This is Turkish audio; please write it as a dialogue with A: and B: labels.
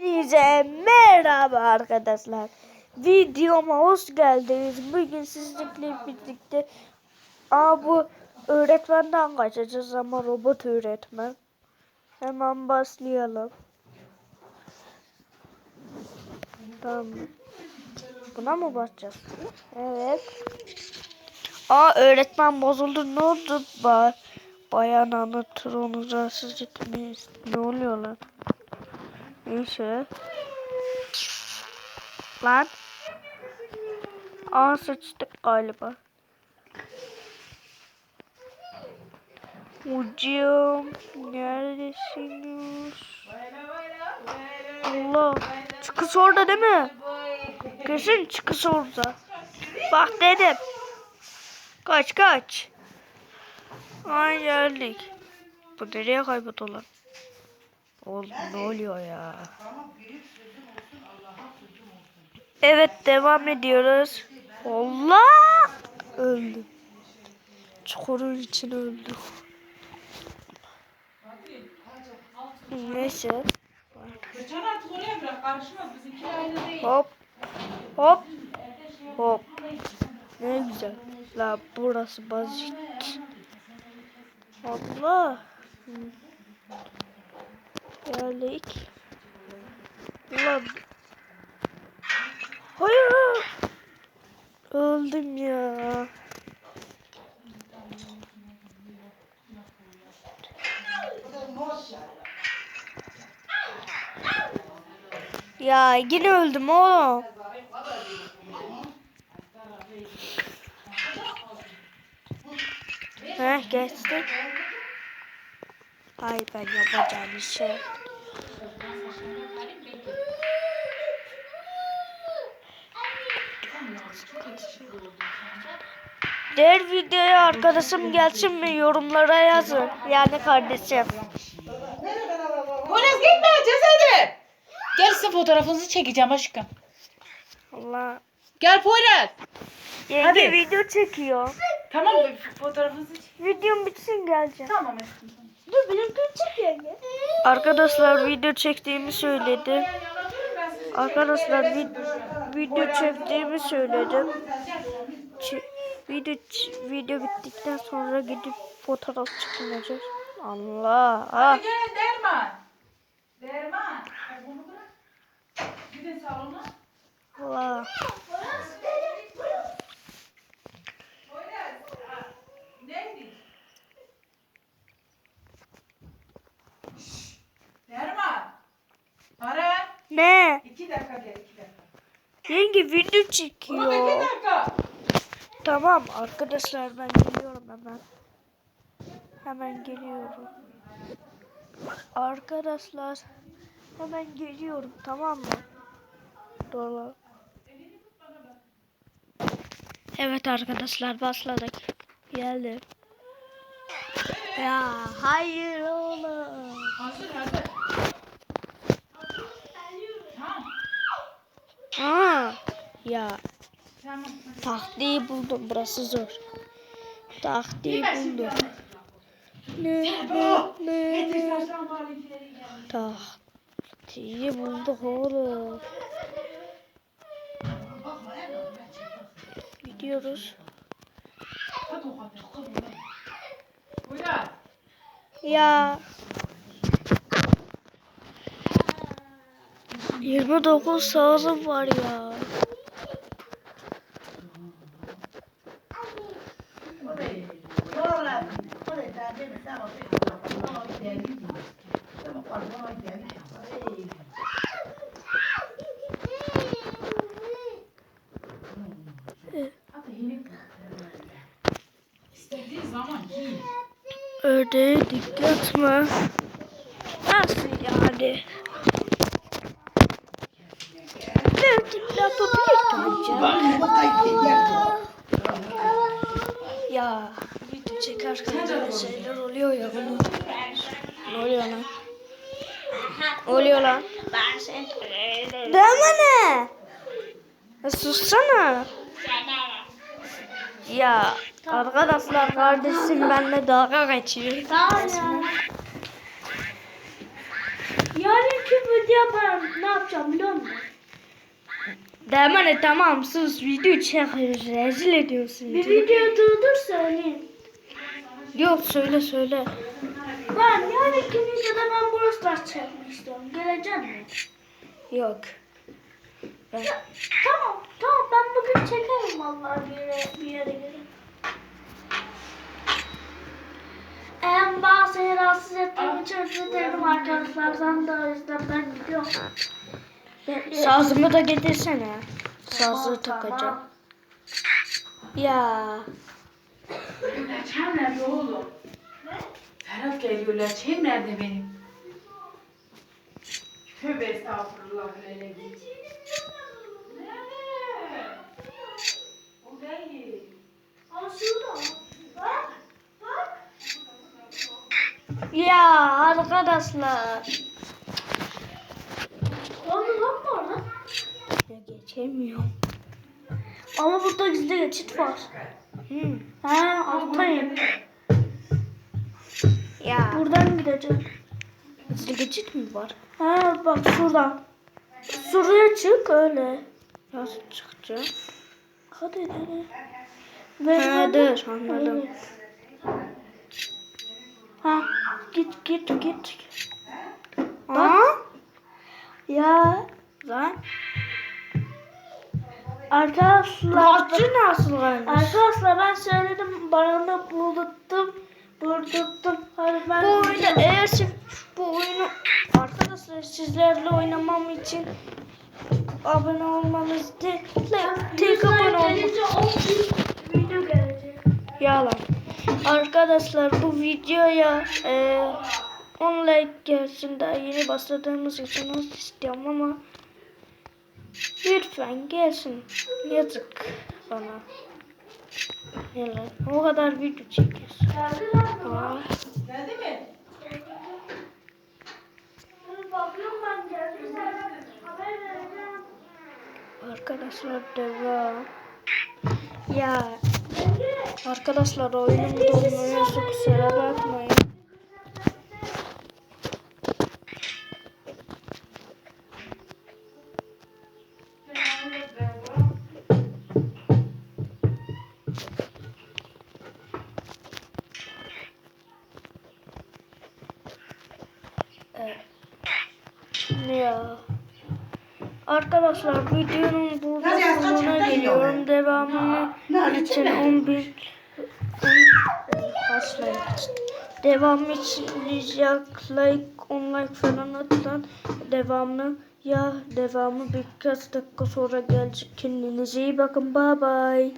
A: Hepinize merhaba arkadaşlar. Videoma hoş geldiniz. Bugün sizlerle birlikte Aa, bu öğretmenden kaçacağız ama robot öğretmen. Hemen başlayalım. Tamam. Buna mı bakacağız? Evet. Aa öğretmen bozuldu. Ne oldu? Ba Bayan anlatır onu rahatsız etmeyiz. Ne oluyor lan? Neyse. Lan. Aa sıçtık galiba. Hocam neredesiniz? Allah. Çıkış orada değil mi? Kesin çıkış orada. Bak dedim. Kaç kaç. Ay geldik. Bu nereye kayboldu? Oğlum ne oluyor ya? Evet devam ediyoruz. Allah! Öldüm. Çukurun için öldüm. Neyse. Hop. Hop. Hop. Ne güzel. La burası basit. Allah. Geldik. Ulan. Hayır. Öldüm ya. Ya yine öldüm oğlum. Heh geçti. Ay ben yapacağım işe. Diğer videoya arkadaşım gelsin mi yorumlara yazın. Yani kardeşim.
B: Polis gitme cesedi. Gel size fotoğrafınızı çekeceğim aşkım.
A: Allah.
B: Gel Poyraz.
A: Yenge
B: Hadi.
A: video çekiyor.
B: Tamam? Fotoğrafınızı çek.
A: Videom bitsin geleceğim.
B: Tamam aşkım.
A: Dur benim çek yenge. Arkadaşlar video çektiğimi söyledi. Arkadaşlar vid- video çektiğimi söyledim. Ç- video video bittikten sonra gidip fotoğraf çekineceğiz. Allah. Ah.
B: Hadi Derman. Derman. Bunu bırak. Gidin salona.
A: Allah.
B: Poyraz. aa, Neydi? Şşş, Derman. Para.
A: Ne?
B: İki dakika gel iki dakika.
A: Yenge video çekiyor. Tamam arkadaşlar ben geliyorum hemen. Hemen geliyorum. Arkadaşlar hemen geliyorum tamam mı? Dola. Evet arkadaşlar başladık. Geldim. Ya hayır oğlum.
B: Hazır hazır. Tamam.
A: Aa, ya taktiği buldum burası zor. Taktiği buldum. Ne ne ne ne. Taktiği bulduk oğlum. Gidiyoruz. Ya. 29 sağlım var ya. Ördeğe dikkat mı? Nasıl yani? Ki acaba? Ya video çekerken böyle şeyler oluyor ya bunu. Ne oluyor lan? Oluyor lan? Deme ne? Ya sussana. Ya arkadaşlar kardeşim benimle dalga geçiyor.
C: Ya Yarınki video ben ne yapacağım biliyor musun?
A: Derman e tamam sus video çekiyoruz rezil ediyorsun.
C: Bir video durdur söyleyeyim.
A: Yok söyle söyle.
C: Ben yarınki videoda ben burası ders çekmek istiyorum. Gelecek mi?
A: Yok. Ben...
C: Tamam tamam ben bugün çekerim vallahi bir yere, bir yere gelip. Eğer bazı rahatsız ettiğim için özür dilerim arkadaşlardan da o yüzden ben gidiyorum.
A: Sazımı da getirsene. Sazı takacağım. Ya.
B: Laçem nerede oğlum? Ferhat geliyor. Laçem nerede benim? Tövbe estağfurullah. Nerede? O değil.
C: Aa, şurada. Bak, bak.
A: Ya arkadaşlar.
C: Orada lan mı orada?
A: Ya geçemiyorum.
C: Ama burada gizli geçit var.
A: Hmm.
C: Ha alttayım.
A: Ya.
C: Buradan gideceğim.
A: Hızlı geçit mi var?
C: Ha bak şuradan. Şuraya çık öyle.
A: Nasıl çıkacağım?
C: Hadi hadi.
A: Ha, dur, anladım.
C: Ha git git git.
A: Aa?
C: Ya
A: Lan.
C: Arkadaşlar.
A: Kaçı nasıl varmış?
C: Arkadaşlar ben söyledim bana buldum. Buldum. Hadi ben
A: Bu oyunu eğer siz bu oyunu arkadaşlar sizlerle oynamam için abone olmanız değil. Tek abone olmak.
C: gelince 10 bin video gelecek.
A: Yalan. Arkadaşlar bu videoya e, 10 like gelsin daha yeni başladığımız için az istiyorum ama lütfen gelsin. Yazık bana. Yalan. O kadar video çekiyoruz.
C: Geldi lan.
B: Geldi mi?
A: Arkadaşlar devam. Ya arkadaşlar oyunum donmuyor kusura bakmayın. Ya. Arkadaşlar videonun burada sonuna geliyorum. Devamını için 11 kaç like Devamı için like, 10 like falan atın. Devamını ya devamı birkaç dakika sonra gelecek. Kendinize iyi bakın. Bye bye.